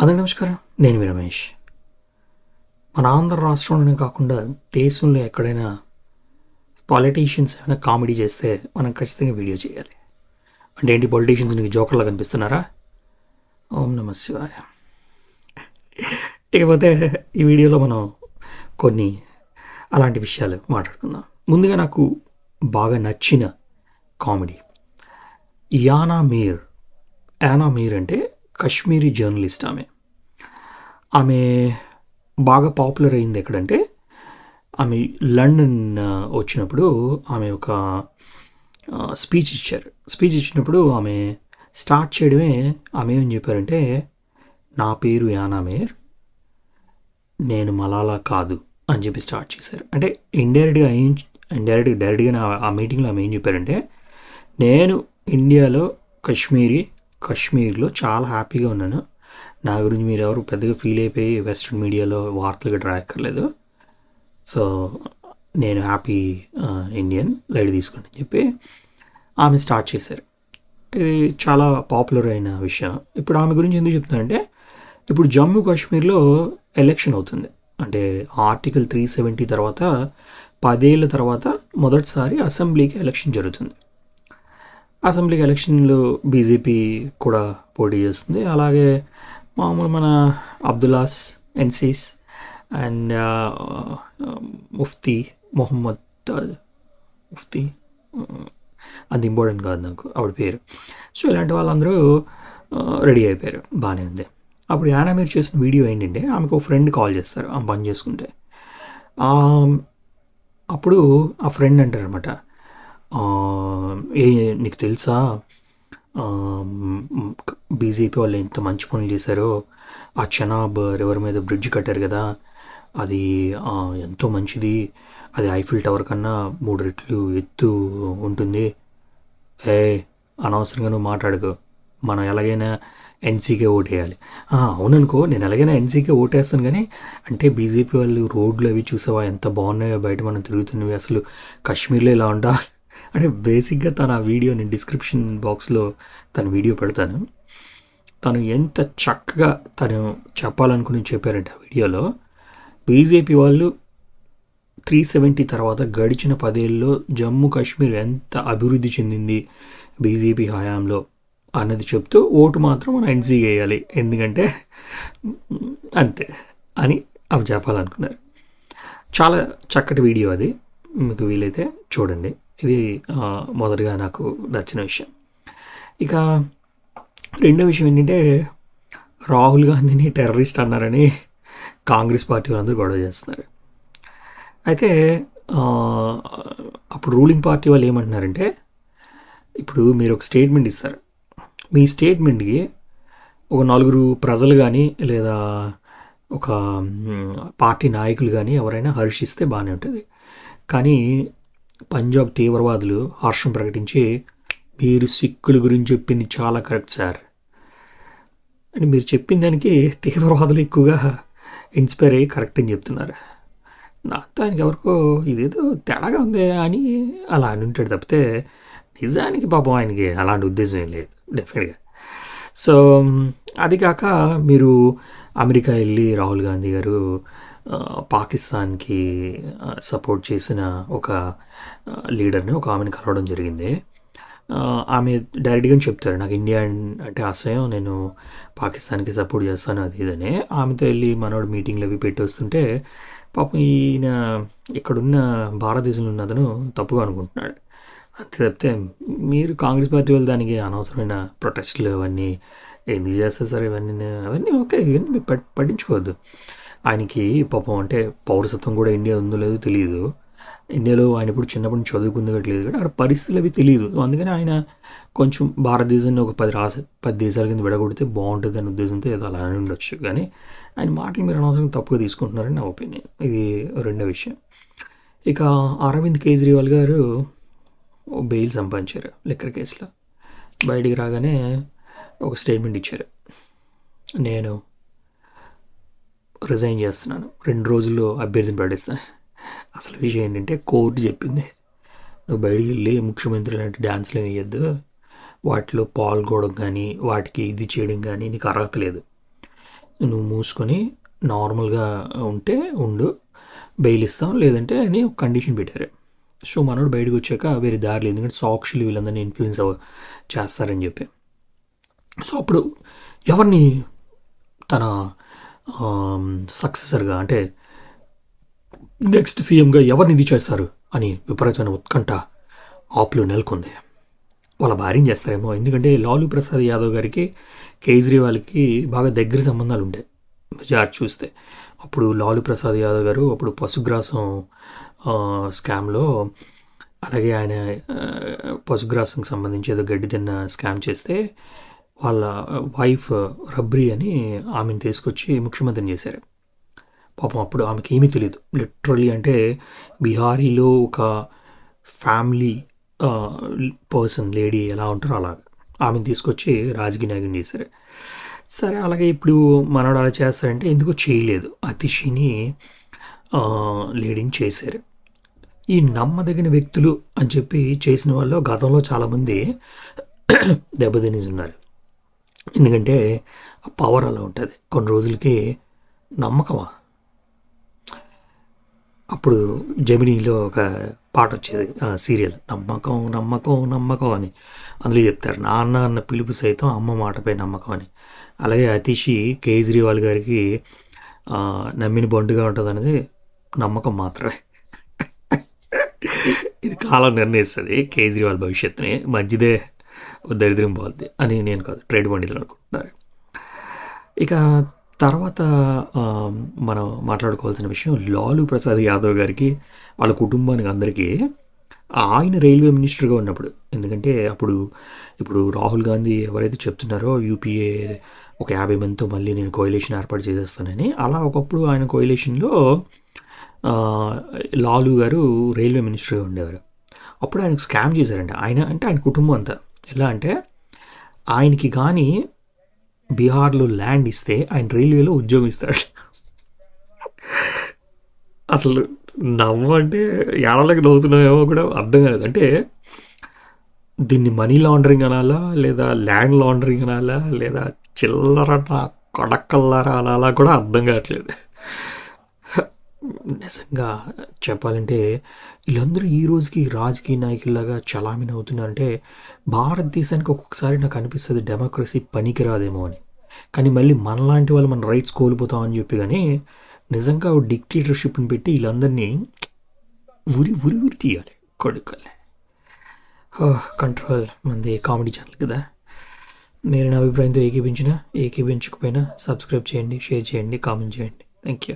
అందరికీ నమస్కారం. నేను మీ రమేష్. మన ఆంధ్ర రాష్ట్రంలోనే కాకుండా దేశంలో ఎక్కడైనా పాలిటీషియన్స్ ఏమైనా కామెడీ చేస్తే మనం ఖచ్చితంగా వీడియో చేయాలి. అంటే ఏంటి పొలిటీషియన్స్ నీకు జోకర్లా కనిపిస్తున్నారా? ఓం నమ శివాయ. ఇకపోతే ఈ వీడియోలో మనం కొన్ని అలాంటి విషయాలు మాట్లాడుకుందాం. ముందుగా నాకు బాగా నచ్చిన కామెడీ యానా మీర్. యానా మీర్ అంటే కశ్మీరీ జర్నలిస్ట్ ఆమె. ఆమె బాగా పాపులర్ అయింది ఎక్కడంటే ఆమె లండన్ వచ్చినప్పుడు ఆమె ఒక స్పీచ్ ఇచ్చారు. స్పీచ్ ఇచ్చినప్పుడు ఆమె స్టార్ట్ చేయడమే ఆమె ఏమని చెప్పారంటే నా పేరు యానామేర్ నేను మలాలా కాదు అని చెప్పి స్టార్ట్ చేశారు. అంటే ఇండైరెక్ట్గా ఏం ఇండైరెక్ట్గా డైరెక్ట్గా ఆ మీటింగ్లో ఆమె ఏం చెప్పారంటే నేను ఇండియాలో కశ్మీరీ కశ్మీర్లో చాలా హ్యాపీగా ఉన్నాను. నా గురించి మీరు ఎవరు పెద్దగా ఫీల్ అయిపోయి వెస్ట్రన్ మీడియాలో వార్తలు డ్రా రాయక్కర్లేదు. సో నేను హ్యాపీ ఇండియన్ లైట్ తీసుకోండి అని చెప్పి ఆమె స్టార్ట్ చేశారు. ఇది చాలా పాపులర్ అయిన విషయం. ఇప్పుడు ఆమె గురించి ఎందుకు చెప్తానంటే ఇప్పుడు జమ్మూ కాశ్మీర్లో ఎలక్షన్ అవుతుంది. అంటే ఆర్టికల్ త్రీ సెవెంటీ తర్వాత పదేళ్ళ తర్వాత మొదటిసారి అసెంబ్లీకి ఎలక్షన్ జరుగుతుంది. అసెంబ్లీకి ఎలక్షన్లో బీజేపీ కూడా పోటీ చేస్తుంది. అలాగే మామూలు మన అబ్దుల్లాస్ ఎన్సీస్ అండ్ ముఫ్తీ మొహమ్మద్ ముఫ్తీ అది ఇంపార్టెంట్ కాదు నాకు ఆవిడ పేరు. సో ఇలాంటి వాళ్ళందరూ రెడీ అయిపోయారు. బాగానే ఉంది. అప్పుడు యానా మీరు చేసిన వీడియో ఏంటంటే ఆమెకు ఒక ఫ్రెండ్ కాల్ చేస్తారు ఆమె పని చేసుకుంటే. అప్పుడు ఆ ఫ్రెండ్ అంటారు అనమాట ఏ నీకు తెలుసా? బీజేపీ వాళ్ళు ఎంత మంచి పనులు చేశారో? ఆ చెనాబ్ రివర్ మీద బ్రిడ్జ్ కట్టారు కదా అది ఎంతో మంచిది. అది ఐఫిల్ టవర్ కన్నా మూడు రెట్లు ఎత్తు ఉంటుంది. ఏ అనవసరంగా నువ్వు మాట్లాడుకో. మనం ఎలాగైనా ఎన్సీకే ఓటేయాలి. అవుననుకో నేను ఎలాగైనా ఎన్సీకే ఓటేస్తాను కానీ అంటే బీజేపీ వాళ్ళు రోడ్లు అవి చూసావా? ఎంత బాగున్నాయో బయట మనం తిరుగుతున్నవి. అసలు కాశ్మీర్లో ఇలా ఉంటా అంటే బేసిక్గా తన ఆ వీడియో నేను డిస్క్రిప్షన్ బాక్స్లో తన వీడియో పెడతాను. తను ఎంత చక్కగా తను చెప్పాలనుకుని చెప్పారంటే ఆ వీడియోలో బీజేపీ వాళ్ళు త్రీ సెవెంటీ తర్వాత గడిచిన పదేళ్ళలో జమ్మూ కాశ్మీర్ ఎంత అభివృద్ధి చెందింది బీజేపీ హయాంలో అన్నది చెప్తూ ఓటు మాత్రం మనం ఎన్సీ వేయాలి ఎందుకంటే అంతే అని అవి చెప్పాలనుకున్నారు. చాలా చక్కటి వీడియో అది. మీకు వీలైతే చూడండి. ఇది మొదటిగా నాకు నచ్చిన విషయం. ఇక రెండో విషయం ఏంటంటే రాహుల్ గాంధీని టెర్రరిస్ట్ అన్నారని కాంగ్రెస్ పార్టీ వాళ్ళందరూ గొడవ చేస్తున్నారు. అయితే అప్పుడు రూలింగ్ పార్టీ వాళ్ళు ఏమంటున్నారంటే ఇప్పుడు మీరు ఒక స్టేట్మెంట్ ఇస్తారు. మీ స్టేట్మెంట్కి ఒక నలుగురు ప్రజలు కానీ లేదా ఒక పార్టీ నాయకులు కానీ ఎవరైనా హర్షిస్తే బాగానే ఉంటుంది. కానీ పంజాబ్ తీవ్రవాదులు హర్షం ప్రకటించి మీరు సిక్కుల గురించి చెప్పింది చాలా కరెక్ట్ సార్. అని మీరు చెప్పిన దానికి తీవ్రవాదులు ఎక్కువగా ఇన్స్పైర్ అయ్యి కరెక్ట్ అని చెప్తున్నారు. నాతో ఆయనకి ఎవరికో ఇదేదో తేడాగా ఉంది అని అలా అని ఉంటాడు తప్పితే నిజానికి పాపం ఆయనకి అలాంటి ఉద్దేశం ఏం లేదు. డెఫినెట్గా. సో అది కాక మీరు అమెరికా వెళ్ళి రాహుల్ గాంధీ గారు పాకిస్తాన్కి సపోర్ట్ చేసిన ఒక లీడర్ని ఒక ఆమెను కలవడం జరిగింది. ఆమె డైరెక్ట్గా చెప్తారు నాకు ఇండియా అంటే అసహ్యం నేను పాకిస్తాన్కి సపోర్ట్ చేస్తాను అది ఇదని. ఆమెతో వెళ్ళి మనోడు మీటింగ్లు అవి పెట్టి వస్తుంటే పాపం ఈయన ఇక్కడున్న భారతదేశంలో ఉన్న అతను తప్పుగా అనుకుంటున్నాడు. అంతే తప్పితే మీరు కాంగ్రెస్ పార్టీ వాళ్ళు దానికి అనవసరమైన ప్రొటెస్ట్లు అవన్నీ ఎందుకు చేస్తారు సార్ ఇవన్నీ? అవన్నీ ఓకే ఇవన్నీ పట్టించుకోవద్దు. ఆయనకి పాపం అంటే పౌరసత్వం కూడా ఇండియా ఉందో లేదో తెలియదు ఇండియాలో ఆయన ఇప్పుడు చిన్నప్పటి నుంచి చదువుకున్నట్టు లేదు కానీ అక్కడ పరిస్థితులు అవి తెలియదు అందుకని ఆయన కొంచెం భారతదేశాన్ని ఒక పది రాస పది దేశాల కింద విడగొడితే బాగుంటుంది అనే ఉద్దేశంతో ఏదో అలా అని ఉండొచ్చు. కానీ ఆయన మాటలు మీరు అనవసరం తప్పుగా తీసుకుంటున్నారని నా ఒపీనియన్. ఇది రెండో విషయం. ఇక అరవింద్ కేజ్రీవాల్ గారు బెయిల్ సంపాదించారు లిక్కర్ కేసులో. బయటికి రాగానే ఒక స్టేట్మెంట్ ఇచ్చారు. నేను రిజైన్ చేస్తున్నాను. రెండు రోజుల్లో అభ్యర్థిని ప్రకటిస్తాను. అసలు విషయం ఏంటంటే కోర్టు చెప్పింది. నువ్వు బయటికి వెళ్ళి ముఖ్యమంత్రి లాంటి డ్యాన్స్లు వేయద్దు వాటిలో పాల్గొనడం కానీ వాటికి ఇది చేయడం కానీ నీకు అర్హత లేదు. నువ్వు మూసుకొని నార్మల్గా ఉంటే ఉండు. బెయిల్ ఇస్తాం. లేదంటే అని ఒక కండిషన్ పెట్టారు. సో మనోడు బయటకు వచ్చాక వేరే దారి లేదు ఎందుకంటే సాక్షులు వీళ్ళందరినీ ఇన్ఫ్లుయెన్స్ చేస్తారని చెప్పి. సో అప్పుడు ఎవరిని తన సక్సెసర్గా అంటే నెక్స్ట్ సీఎంగా ఎవరిని ఇది చేస్తారు అని విపరీతమైన ఉత్కంఠ ఆప్లో నెలకొంది. వాళ్ళ భార్యని చేస్తారేమో ఎందుకంటే లాలూ ప్రసాద్ యాదవ్ గారికి కేజ్రీవాల్కి బాగా దగ్గర సంబంధాలు ఉంటాయి జార్ చూస్తే. అప్పుడు లాలు ప్రసాద్ యాదవ్ గారు అప్పుడు పశుగ్రాసం స్కామ్లో అలాగే ఆయన పశుగ్రాసంకి సంబంధించి ఏదో గడ్డి తిన్న స్కామ్ చేస్తే వాళ్ళ వైఫ్ రబ్రీ అని ఆమెను తీసుకొచ్చి ముఖ్యమంత్రిని చేశారు. పాపం అప్పుడు ఆమెకి ఏమీ తెలియదు. లిటరలీ అంటే బీహారీలో ఒక ఫ్యామిలీ పర్సన్ లేడీ ఎలా ఉంటారో అలా ఆమెను తీసుకొచ్చి రాజకీయ నాయకుని చేశారు. సరే అలాగే ఇప్పుడు మనవాడు అలా చేస్తారంటే ఎందుకో చేయలేదు? అతిషిని లేడీని చేశారు. ఈ నమ్మదగిన వ్యక్తులు అని చెప్పి చేసిన వాళ్ళు గతంలో చాలామంది దెబ్బతినేసి ఉన్నారు. ఎందుకంటే ఆ పవర్ అలా ఉంటుంది. కొన్ని రోజులకి నమ్మకమా? అప్పుడు జమినీలో ఒక పాట వచ్చేది సీరియల్. నమ్మకం నమ్మకం నమ్మకం అని. అందులో చెప్తారు నాన్న అన్న పిలుపు సైతం అమ్మ మాటపై నమ్మకం అని. అలాగే అతిషి కేజ్రీవాల్ గారికి నమ్మిన బండుగా ఉంటుంది అనేది నమ్మకం మాత్రమే. ఇది కాలం నిర్ణయిస్తుంది కేజ్రీవాల్ భవిష్యత్తుని. మంచిదే దరిద్రం పోద్ది అని నేను కాదు ట్రేడ్ పండితులు అనుకుంటున్నారు ఇక తర్వాత మనం మాట్లాడుకోవాల్సిన విషయం లాలూ ప్రసాద్ యాదవ్ గారికి వాళ్ళ కుటుంబానికి అందరికీ ఆయన రైల్వే మినిస్టర్గా ఉన్నప్పుడు. ఎందుకంటే అప్పుడు ఇప్పుడు రాహుల్ గాంధీ ఎవరైతే చెప్తున్నారో యూపీఏ ఒక యాభై మందితో మళ్ళీ నేను కోయిలేషన్ ఏర్పాటు చేసేస్తానని అలా ఒకప్పుడు ఆయన కోయిలేషన్లో లాలూ గారు రైల్వే మినిస్టర్గా ఉండేవారు. అప్పుడు ఆయనకు స్కామ్ చేశారంట. ఆయన అంటే ఆయన కుటుంబం అంతా. ఎలా అంటే ఆయనకి కానీ బీహార్లో ల్యాండ్ ఇస్తే ఆయన రైల్వేలో ఉద్యోగం ఇస్తాడు. అసలు నవ్వంటే అంటే ఏడలకి నవ్వుతున్నామేమో కూడా అర్థం కాలేదు. అంటే దీన్ని మనీ లాండరింగ్ అనాలా లేదా ల్యాండ్ లాండరింగ్ అనాలా లేదా చిల్లర కొడకల్లారా అనాలా కూడా అర్థం కావట్లేదు. నిజంగా చెప్పాలంటే వీళ్ళందరూ ఈ రోజుకి రాజకీయ నాయకుల్లాగా చలామణి అవుతున్నారంటే భారతదేశానికి ఒక్కొక్కసారి నాకు అనిపిస్తుంది డెమోక్రసీ పనికిరాదేమో అని. కానీ మళ్ళీ మనలాంటి వాళ్ళు మన రైట్స్ కోల్పోతామని చెప్పి కానీ నిజంగా ఓ డిక్టేటర్షిప్ని పెట్టి వీళ్ళందరినీ ఉరి ఉరి ఉరి తీయాలి కొడుకల్ని కంట్రోల్ మంది కామెడీ ఛానల్ కదా. మీరు నా అభిప్రాయంతో ఏకీపించినా ఏకీపించకపోయినా సబ్స్క్రైబ్ చేయండి షేర్ చేయండి కామెంట్ చేయండి. Thank you